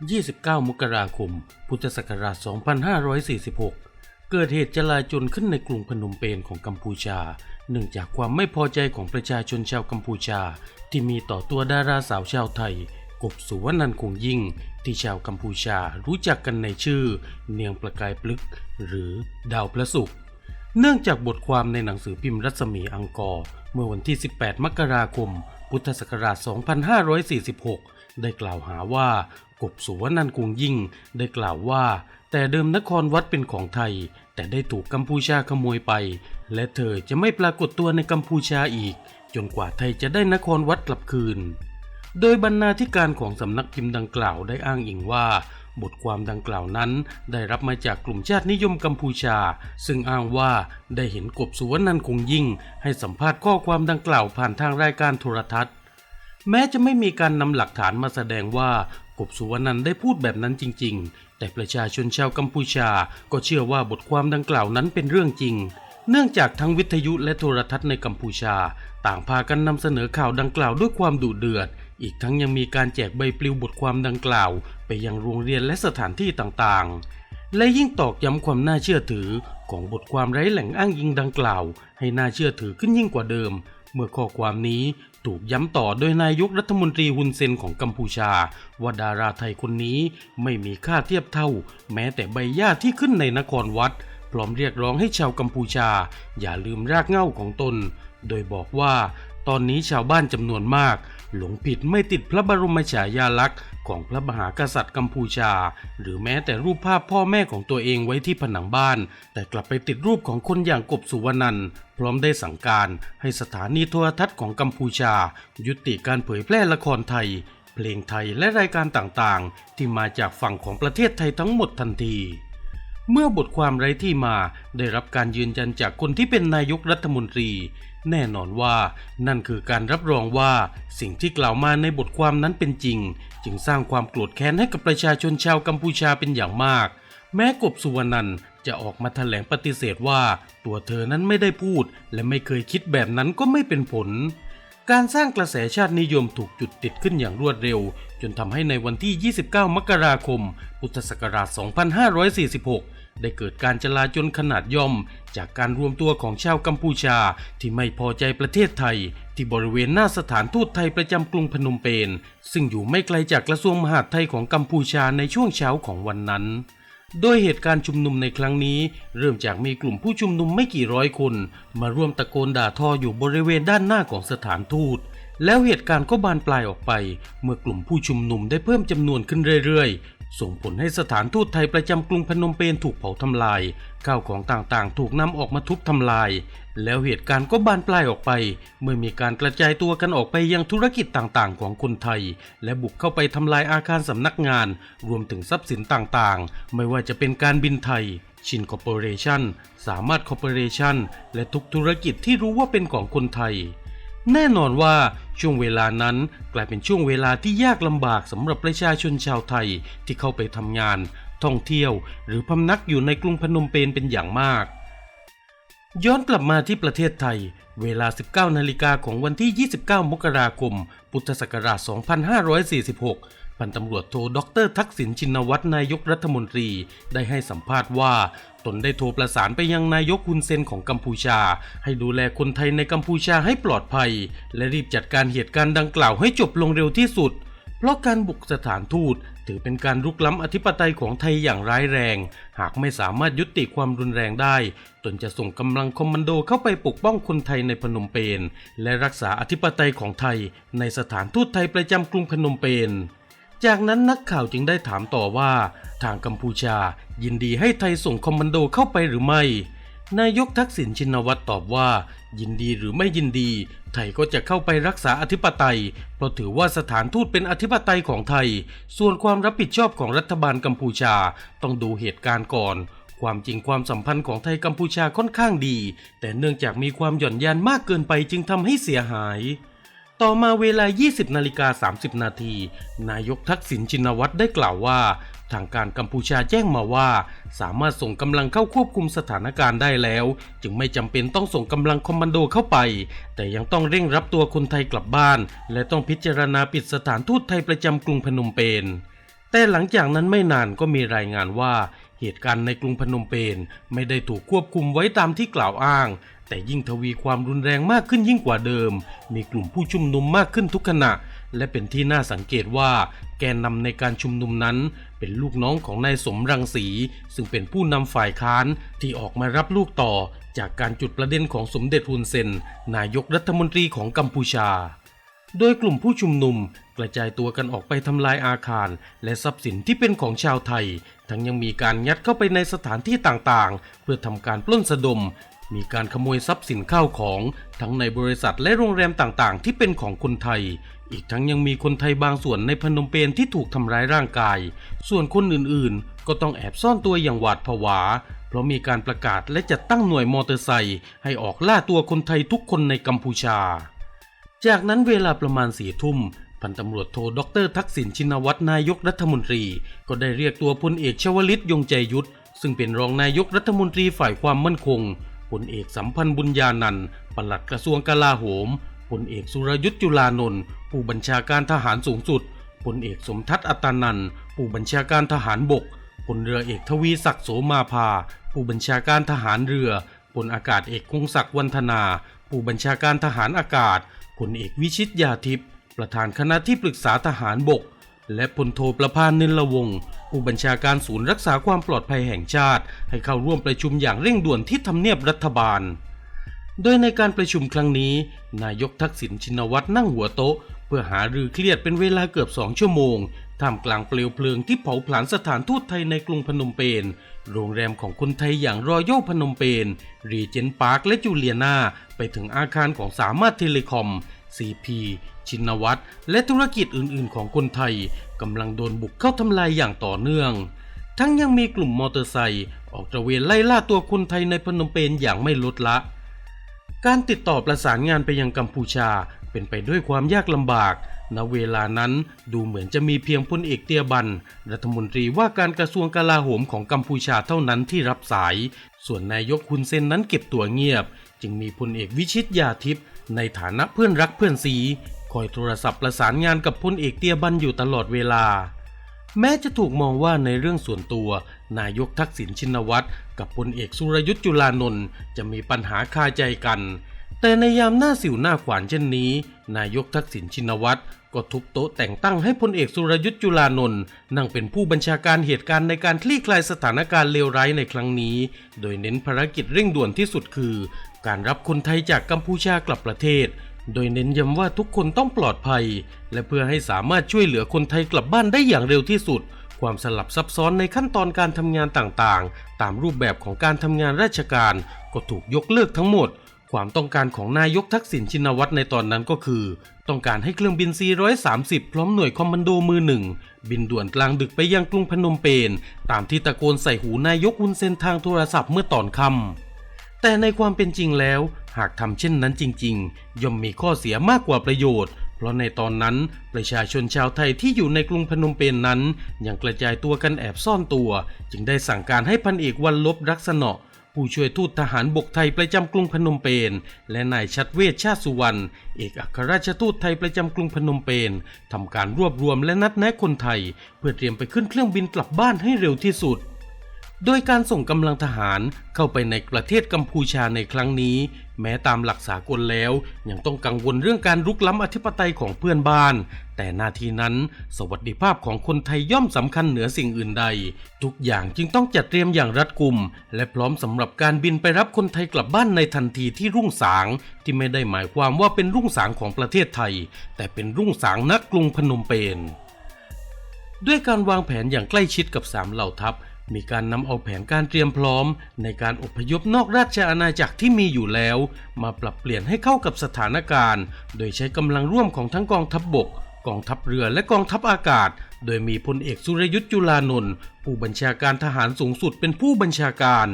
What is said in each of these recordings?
29 มกราคม พุทธศักราช 2546 เกิดเหตุจลาจลขึ้นในกรุงพนมเปญของกัมพูชา เนื่องจากความไม่พอใจของประชาชนชาวกัมพูชา ที่มีต่อตัวดาราสาวชาวไทย กบสุวรรณันคงยิ่ง ที่ชาวกัมพูชารู้จักกันในชื่อ เนียงประกายปลึก หรือดาวพระศุกร์เนื่องจากบทความในหนังสือพิมพ์รัศมีอังกอร์เมื่อวันที่ 18 มกราคม พุทธศักราช 2546 ได้กล่าวหาว่ากบสุวรรณันท์คงยิ่งได้กล่าวว่า แต่เดิมนครวัดเป็นของไทย แต่ได้ถูกกัมพูชาขโมยไป และเธอจะไม่ปรากฏตัวในกัมพูชาอีก จนกว่าไทยจะได้นครวัดกลับคืน โดยบรรณาธิการของสำนักพิมพ์ดังกล่าวได้อ้างอิงว่า บทความดังกล่าวนั้น ได้รับมาจากกลุ่มชาตินิยมกัมพูชา ซึ่งอ้างว่าได้เห็นกบสุวรรณันคงยิ่ง ให้สัมภาษณ์ข้อความดังกล่าวผ่านทางรายการโทรทัศน์ แม้จะไม่มีการนำหลักฐานมาแสดงว่ากบสุวรรณันได้พูดแบบนั้นจริง ๆ แต่ประชาชนชาวกัมพูชาก็เชื่อว่าบทความดังกล่าวนั้นเป็นเรื่องจริง เนื่องจากทั้งวิทยุและโทรทัศน์ในกัมพูชา ต่างพากันนำเสนอข่าวดังกล่าวด้วยความดุเดือด อีกทั้งยังมีการแจกใบปลิวบทความดังกล่าว ไปยังโรงเรียนและสถานที่ต่างๆ และยิ่งตอกย้ำความน่าเชื่อถือของบทความไร้แหล่งอ้างอิงดังกล่าว ให้น่าเชื่อถือขึ้นยิ่งกว่าเดิม เมื่อข้อความนี้ถูกย้ำต่อโดยนายกรัฐมนตรีฮุนเซนของกัมพูชา ว่าดาราไทยคนนี้ไม่มีค่าเทียบเท่า แม้แต่ใบหญ้าที่ขึ้นในนครวัด พร้อมเรียกร้องให้ชาวกัมพูชา อย่าลืมรากเหง้าของตน โดยบอกว่า ตอนนี้ชาวบ้านจำนวนมาก หลงผิดไม่ติดพระบรมฉายาลักษณ์ของพระมหากษัตริย์กัมพูชา หรือแม้แต่รูปภาพพ่อแม่ของตัวเองไว้ที่ผนังบ้าน แต่กลับไปติดรูปของคนอย่างกบสุวรรณันพร้อมได้สั่งการให้สถานีโทรทัศน์ของกัมพูชา ยุติการเผยแพร่ละครไทย เพลงไทยและรายการต่างๆ ที่มาจากฝั่งของประเทศไทยทั้งหมดทันทีเมื่อบทความไร้ที่มาได้รับการยืนยันจากคนที่เป็นนายกรัฐมนตรี แน่นอนว่านั่นคือการรับรองว่าสิ่งที่กล่าวมาในบทความนั้นเป็นจริง จึงสร้างความโกรธแค้นให้กับประชาชนชาวกัมพูชาเป็นอย่างมาก แม้กบสุวรรณันจะออกมาแถลงปฏิเสธว่าตัวเธอนั้นไม่ได้พูด และไม่เคยคิดแบบนั้นก็ไม่เป็นผล การสร้างกระแสชาตินิยมถูกจุดติดขึ้นอย่างรวดเร็ว จนทำให้ในวันที่ 29 มกราคม พุทธศักราช 2546 ได้เกิดการจลาจลขนาดย่อม จากการรวมตัวของชาวกัมพูชาที่ไม่พอใจประเทศไทย ที่บริเวณหน้าสถานทูตไทยประจำกรุงพนมเปญซึ่งอยู่ไม่ไกลจากกระทรวงมหาดไทยของกัมพูชาในช่วงเช้าของวันนั้นโดยเหตุการณ์ชุมนุมในครั้งนี้ เริ่มจากมีกลุ่มผู้ชุมนุมไม่กี่ร้อยคน มาร่วมตะโกนด่าทออยู่บริเวณด้านหน้าของสถานทูต แล้วเหตุการณ์ก็บานปลายออกไป เมื่อกลุ่มผู้ชุมนุมได้เพิ่มจำนวนขึ้นเรื่อย ส่งผลให้สถานทูตไทยประจำกรุงพนมเปญถูกเผาทำลายข้าวของต่างๆ ถูกนำออกมาทุบทำลาย แล้วเหตุการณ์ก็บานปลายออกไป เมื่อมีการกระจายตัวกันออกไปยังธุรกิจต่างๆ ของคนไทย และบุกเข้าไปทำลายอาคารสำนักงาน รวมถึงทรัพย์สินต่างๆ ไม่ว่าจะเป็นการบินไทย ชินคอร์ปอเรชั่นสามารถคอร์ปอเรชั่นและทุกธุรกิจที่รู้ว่าเป็นของคนไทย แน่นอนว่าช่วงเวลานั้นกลายเป็นช่วงเวลาที่ยากลำบากสำหรับประชาชนชาวไทยที่เข้าไปทำงาน ท่องเที่ยว หรือพำนักอยู่ในกรุงพนมเปญเป็นอย่างมาก ย้อนกลับมาที่ประเทศไทย เวลา 19นาฬิกาของวันที่ 29 มกราคม พุทธศักราช 2546 พันตำรวจโทดรทักษิณชินวัตรนายกรัฐมนตรีได้ให้สัมภาษณ์ว่า ตนได้โทรประสานไปยังนายกฮุนเซนของกัมพูชา ให้ดูแลคนไทยในกัมพูชาให้ปลอดภัย และรีบจัดการเหตุการณ์ดังกล่าวให้จบลงเร็วที่สุด เพราะการบุกสถานทูตถือเป็นการรุกล้ำอธิปไตยของไทยอย่างร้ายแรง หากไม่สามารถยุติความรุนแรงได้ ตนจะส่งกำลังคอมมานโดเข้าไปปกป้องคนไทยในพนมเปญและรักษาอธิปไตยของไทยในสถานทูตไทยประจำกรุงพนมเปญ จากนั้นนักข่าวจึงได้ถามต่อว่า ทางกัมพูชายินดีให้ไทยส่งคอมมานโดเข้าไปหรือไม่ นายกทักษิณชินวัตรตอบว่า ยินดีหรือไม่ยินดี ไทยก็จะเข้าไปรักษาอธิปไตย เพราะถือว่าสถานทูตเป็นอธิปไตยของไทย ส่วนความรับผิดชอบของรัฐบาลกัมพูชาต้องดูเหตุการณ์ก่อนความจริงความสัมพันธ์ของไทยกัมพูชาค่อนข้างดี แต่เนื่องจากมีความหย่อนยานมากเกินไปจึงทำให้เสียหาย ต่อมาเวลา 20 นาฬิกา 30 นาที นายกทักษิณชินวัตรได้กล่าวว่า ทางการกัมพูชาแจ้งมาว่า สามารถส่งกำลังเข้าควบคุมสถานการณ์ได้แล้ว จึงไม่จำเป็นต้องส่งกำลังคอมมานโดเข้าไป แต่ยังต้องเร่งรับตัวคนไทยกลับบ้าน และต้องพิจารณาปิดสถานทูตไทยประจำกรุงพนมเปญแต่หลังจากนั้นไม่นานก็มีรายงานว่า เหตุการณ์ในกรุงพนมเปญไม่ได้ถูกควบคุมไว้ตามที่กล่าวอ้าง แต่ยิ่งทวีความรุนแรงมากขึ้นยิ่งกว่าเดิม มีกลุ่มผู้ชุมนุมมากขึ้นทุกขณะ และเป็นที่น่าสังเกตว่า แกนนำในการชุมนุมนั้น เป็นลูกน้องของนายสมรังสี ซึ่งเป็นผู้นำฝ่ายค้านที่ออกมารับลูกต่อ จากการจุดประเด็นของสมเด็จฮุนเซน นายกรัฐมนตรีของกัมพูชา โดยกลุ่มผู้ชุมนุมกระจายตัวกันออกไปทำลายอาคาร และทรัพย์สินที่เป็นของชาวไทย ทั้งยังมีการยัดเข้าไปในสถานที่ต่างๆ เพื่อทำการปล้นสะดม มีการขโมยทรัพย์สินข้าวของทั้งในบริษัทและโรงแรมต่างๆ ที่เป็นของคนไทย อีกทั้งยังมีคนไทยบางส่วนในพนมเปญที่ถูกทำร้ายร่างกาย ส่วนคนอื่นๆ ก็ต้องแอบซ่อนตัวอย่างหวาดผวา เพราะมีการประกาศและจัดตั้งหน่วยมอเตอร์ไซค์ให้ออกล่าตัวคนไทยทุกคนในกัมพูชา จากนั้นเวลาประมาณสี่ทุ่มพันตำรวจโทดรทักษิณชินวัตรนายกรัฐมนตรี ก็ได้เรียกตัวพลเอกชวลิตยงใจยุทธซึ่งเป็นรองนายกรัฐมนตรีฝ่ายความมั่นคง พลเอกสัมพันธ์บุญญานันท์ปลัดกระทรวงกลาโหมพลเอกสุรยุทธ์จุลานนท์ผู้บัญชาการทหารสูงสุดพลเอกสมทัศน์อัตานันผู้บัญชาการทหารบกพลเรือเอกทวีศักดิ์โสมาภา ผู้บัญชาการทหารเรือพลอากาศเอกคงศักดิ์วันธนา ผู้บัญชาการทหารอากาศพลเอกวิชิตยาทิพย์ประธานคณะที่ปรึกษาทหารบก และพลโทประพานนิลวงศ์ ผู้บัญชาการศูนย์รักษาความปลอดภัยแห่งชาติ ให้เข้าร่วมประชุมอย่างเร่งด่วนที่ทำเนียบรัฐบาล โดยในการประชุมครั้งนี้ นายกทักษิณชินวัตรนั่งหัวโต๊ะ เพื่อหารือเครียดเป็นเวลาเกือบสองชั่วโมงท่ามกลางเปลวเพลิงที่เผาผลาญสถานทูตไทยในกรุงพนมเปญ โรงแรมของคนไทยอย่างรอยัลพนมเปญ รีเจนต์พาร์คและจูเลียนา ไปถึงอาคารของสามารถเทเลคอม CP ชินวัตรและธุรกิจอื่นๆ ของคนไทยกำลังโดนบุกเข้าทำลายอย่างต่อเนื่อง ทั้งยังมีกลุ่มมอเตอร์ไซค์ออกตระเวนไล่ล่าตัวคนไทยในพนมเปญอย่างไม่ลดละ การติดต่อประสานงานไปยังกัมพูชาเป็นไปด้วยความยากลำบาก ณ เวลานั้นดูเหมือนจะมีเพียงพลเอกเตียบัน รัฐมนตรีว่าการกระทรวงกลาโหมของกัมพูชาเท่านั้นที่รับสาย ส่วนนายกคุณเซนนั้นเก็บตัวเงียบ จึงมีพลเอกวิชิตยาทิพย์ในฐานะเพื่อนรักเพื่อนซีคอยโทรศัพท์ประสานงานกับพลเอกเตียบันอยู่ตลอดเวลา แม้จะถูกมองว่าในเรื่องส่วนตัว นายกทักษิณชินวัตรกับพลเอกสุรยุทธ์จุลานนท์จะมีปัญหาคาใจกัน แต่ในยามหน้าสิวหน้าขวานเช่นนี้ นายกทักษิณชินวัตร ก็ทุบโต๊ะแต่งตั้งให้พลเอกสุรยุทธ์จุลานนท์นั่งเป็นผู้บัญชาการเหตุการณ์ในการคลี่คลายสถานการณ์เลวร้ายในครั้งนี้ โดยเน้นภารกิจเร่งด่วนที่สุดคือ การรับคนไทยจากกัมพูชากลับประเทศ โดยเน้นย้ำว่าทุกคนต้องปลอดภัย และเพื่อให้สามารถช่วยเหลือคนไทยกลับบ้านได้อย่างเร็วที่สุด ความสลับซับซ้อนในขั้นตอนการทำงานต่างๆ ตามรูปแบบของการทำงานราชการ ก็ถูกยกเลิกทั้งหมดความต้องการของนายกทักษิณชินวัตรในตอนนั้นก็คือ ต้องการให้เครื่องบิน 430 พร้อมหน่วยคอมมานโดมือหนึ่ง บินด่วนกลางดึกไปยังกรุงพนมเปญตามที่ตะโกนใส่หูนายกุนเซนทางโทรศัพท์เมื่อตอนค่ำแต่ในความเป็นจริงแล้ว หากทำเช่นนั้นจริง ๆ ย่อมมีข้อเสียมากกว่าประโยชน์ เพราะในตอนนั้นประชาชนชาวไทยที่อยู่ในกรุงพนมเปญนนั้น ยังกระจายตัวกันแอบซ่อนตัว จึงได้สั่งการให้พันเอกวันลบรักษณะ ผู้ช่วยทูตทหารบกไทยประจำกรุงพนมเปญและนายชัดเวชชาติสุวรรณเอกอัครราชทูตไทยประจำกรุงพนมเปญทำการรวบรวมและนัดแนะคนไทย เพื่อเตรียมไปขึ้นเครื่องบินกลับบ้านให้เร็วที่สุดโดยการส่งกำลังทหารเข้าไปในประเทศกัมพูชาในครั้งนี้ แม้ตามหลักสากลแล้วยังต้องกังวลเรื่องการรุกล้ำอธิปไตยของเพื่อนบ้าน แต่นาทีนั้น สวัสดิภาพของคนไทยย่อมสำคัญเหนือสิ่งอื่นใด ทุกอย่างจึงต้องจัดเตรียมอย่างรัดกุม และพร้อมสำหรับการบินไปรับคนไทยกลับบ้านในทันทีที่รุ่งสาง ที่ไม่ได้หมายความว่าเป็นรุ่งสางของประเทศไทย แต่เป็นรุ่งสางนักกรุงพนมเปญด้วยการวางแผนอย่างใกล้ชิดกับสามเหล่าทัพ มีการนำเอาแผนการเตรียมพร้อม ในการอพยพนอกราชอาณาจักรที่มีอยู่แล้ว มาปรับเปลี่ยนให้เข้ากับสถานการณ์ โดยใช้กำลังร่วมของทั้งกองทัพบบก กองทัพเรือและกองทัพอากาศ โดยมีพลเอกสุรยุทธ์จุลานนท์ผู้บัญชาการทหารสูงสุดเป็นผู้บัญชาการ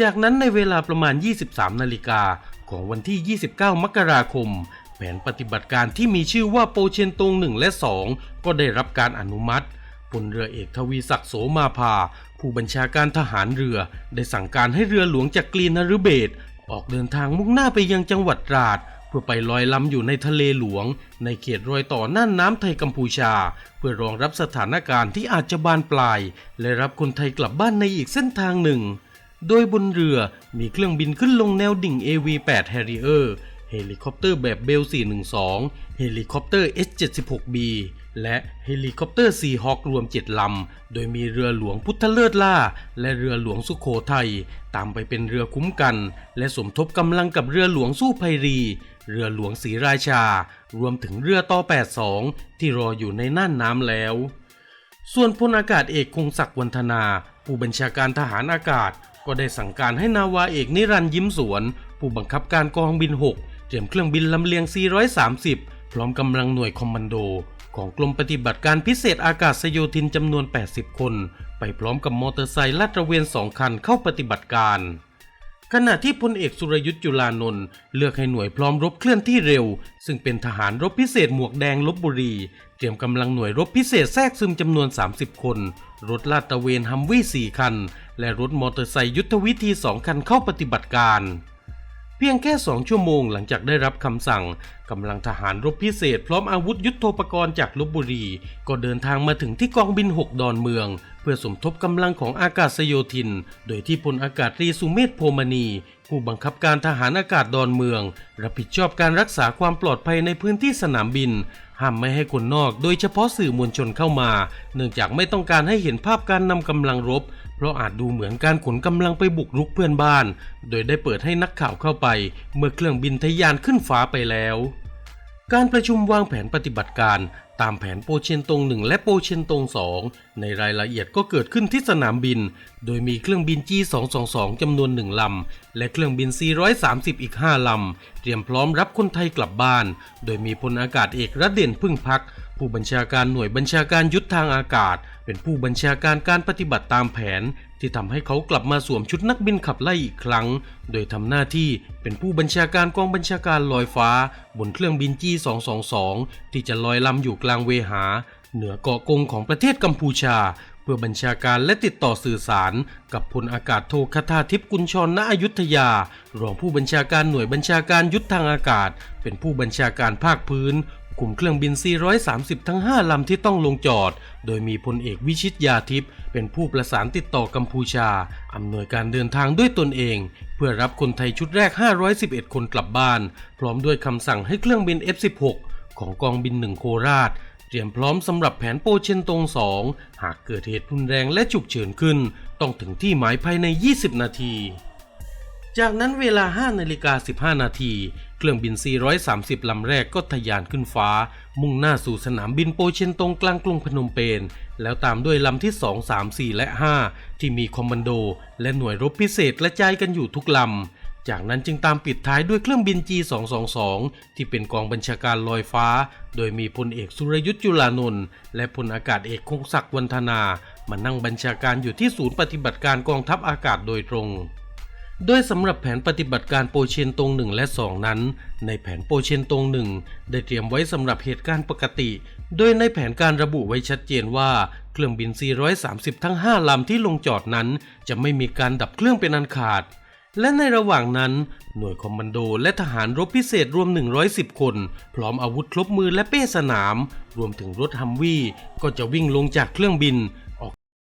จากนั้นในเวลาประมาณ 23 นาฬิกาของวันที่ 29 มกราคมแผนปฏิบัติการที่มีชื่อว่าโปเชนตง 1 และ 2 ก็ได้รับการอนุมัติ พลเรือเอกทวีศักดิ์โสมาภา ผู้บัญชาการทหารเรือ ได้สั่งการให้เรือหลวงจากกรีนฤเบศออกเดินทางมุ่งหน้าไปยังจังหวัดตราด เพื่อไปลอยลำอยู่ในทะเลหลวง ในเขตรอยต่อน่านน้ำไทยกัมพูชา เพื่อรองรับสถานการณ์ที่อาจจะบานปลาย และรับคนไทยกลับบ้านในอีกเส้นทางหนึ่ง โดยบนเรือมีเครื่องบินขึ้นลงแนวดิ่ง AV-8 Harrier เฮลิคอปเตอร์แบบเบล 412 เฮลิคอปเตอร์ H-76B และเฮลิคอปเตอร์ Seahawk รวม 7 ลำ โดยมีเรือหลวงพุทธเลิศล่า และเรือหลวงสุโขทัย ตามไปเป็นเรือคุ้มกัน และสมทบกำลังกับเรือหลวงสู้ภัยรี เรือหลวงศรีราชา รวมถึงเรือต่อ 82 ที่รออยู่ในน่านน้ำแล้ว ส่วนพลอากาศเอกคงศักดิ์วันธนา ผู้บัญชาการทหารอากาศ ก็ได้สั่งการให้นาวาเอกนิรันยิ้มสวน ผู้บังคับการกองบิน 6 เตรียมเครื่องบินลำเลียง 430 พร้อมกำลังหน่วยคอมมานโด ของกรมปฏิบัติการพิเศษอากาศโยธินจำนวน 80 คน ไปพร้อมกับมอเตอร์ไซค์ลาดตระเวนสองคันเข้าปฏิบัติการ ขณะที่พลเอกสุรยุทธ์จุลานนท์เลือกให้หน่วยพร้อมรบเคลื่อนที่เร็ว ซึ่งเป็นทหารรบพิเศษหมวกแดงลบบุรี เตรียมกำลังหน่วยรบพิเศษแทรกซึมจำนวน 30 คน รถลาดตระเวนฮัมวี่4คัน และรถมอเตอร์ไซค์ยุทธวิธี 2 คันเข้าปฏิบัติการ พียงแค่ 2 ชั่วโมงหลังจากได้รับคำสั่งกำลังทหารรบพิเศษ พร้อมอาวุธยุทโธปกรณ์จากลบบุรี ก็เดินทางมาถึงที่กองบิน 6 ดอนเมือง เพื่อสมทบกำลังของอากาศโยธิน โดยที่พลอากาศตรีสุเมธโพมณี ผู้บังคับการทหารอากาศดอนเมือง รับผิดชอบการรักษาความปลอดภัยในพื้นที่สนามบินห้ามไม่ให้คนนอก โดยเฉพาะสื่อมวลชนเข้ามา เนื่องจากไม่ต้องการให้เห็นภาพการนำกำลังรบ ราะอาจดูเหมือนการขนกำลังไปบุกรุกเพื่อนบ้าน โดยได้เปิดให้นักข่าวเข้าไป เมื่อเครื่องบินทะยานขึ้นฟ้าไปแล้ว การประชุมวางแผนปฏิบัติการตามแผนโปเชนตงหนึ่งและโปเชนตงสองในรายละเอียดก็เกิดขึ้นที่สนามบิน โดยมีเครื่องบิน G222 จำนวนหนึ่งลำ และเครื่องบิน430 อีก 5 ลำ เตรียมพร้อมรับคนไทยกลับบ้าน โดยมีพลอากาศเอกระเด่นพึ่งพัก ผู้บัญชาการหน่วยบัญชาการยุทธทางอากาศ เป็นผู้บัญชาการการปฏิบัติตามแผน ที่ทำให้เขากลับมาสวมชุดนักบินขับไล่อีกครั้ง โดยทำหน้าที่เป็นผู้บัญชาการกองบัญชาการลอยฟ้า บนเครื่องบิน G222 ที่จะลอยลำอยู่กลางเวหา เหนือเกาะกงของประเทศกัมพูชา เพื่อบัญชาการและติดต่อสื่อสาร กับพลอากาศโทคทาทิพย์กุลชรณอยุธยารองผู้บัญชาการหน่วยบัญชาการยุทธทางอากาศ เป็นผู้บัญชาการภาคพื้น กลุ่มเครื่องบิน 430 ทั้ง 5 ลำที่ต้องลงจอด โดยมีพลเอกวิชิตยาทิพย์เป็นผู้ประสานติดต่อกัมพูชา อำนวยการเดินทางด้วยตนเอง เพื่อรับคนไทยชุดแรก 511 คนกลับบ้าน พร้อมด้วยคำสั่งให้เครื่องบิน F16 ของกองบิน1โคราชเตรียมพร้อมสำหรับแผนโปเชนตง 2 หากเกิดเหตุรุนแรงและฉุกเฉินขึ้น ต้องถึงที่หมายภายใน 20 นาที จากนั้นเวลา5นาฬิกา15 นาที เครื่องบิน 430 ลำแรกก็ทะยานขึ้นฟ้า มุ่งหน้าสู่สนามบินโปเชนตงกลางกรุงพนมเปญ แล้วตามด้วยลำที่ 2 3 4 และ 5 ที่มีคอมมานโด และหน่วยรบพิเศษกระจายกันอยู่ทุกลำ จากนั้นจึงตามปิดท้ายด้วยเครื่องบิน G222 ที่เป็นกองบัญชาการลอยฟ้า โดยมีพลเอกสุรยุทธ์จุลานนท์และพลอากาศเอกคงศักดิ์วันธนา มานั่งบัญชาการอยู่ที่ศูนย์ปฏิบัติการกองทัพอากาศโดยตรง โดยสำหรับแผนปฏิบัติการโปเชนตรง 1 และ 2 นั้น ในแผนโปเชนตรง 1 ได้เตรียมไว้สำหรับเหตุการณ์ปกติ โดยในแผนการระบุไว้ชัดเจนว่าเครื่องบิน 430 ทั้ง 5 ลำที่ลงจอดนั้น จะไม่มีการดับเครื่องเป็นอันขาด และในระหว่างนั้น หน่วยคอมมานโดและทหารรบพิเศษรวม 110 คน พร้อมอาวุธครบมือและเป้สนาม รวมถึงรถฮัมวี่ก็จะวิ่งลงจากเครื่องบิน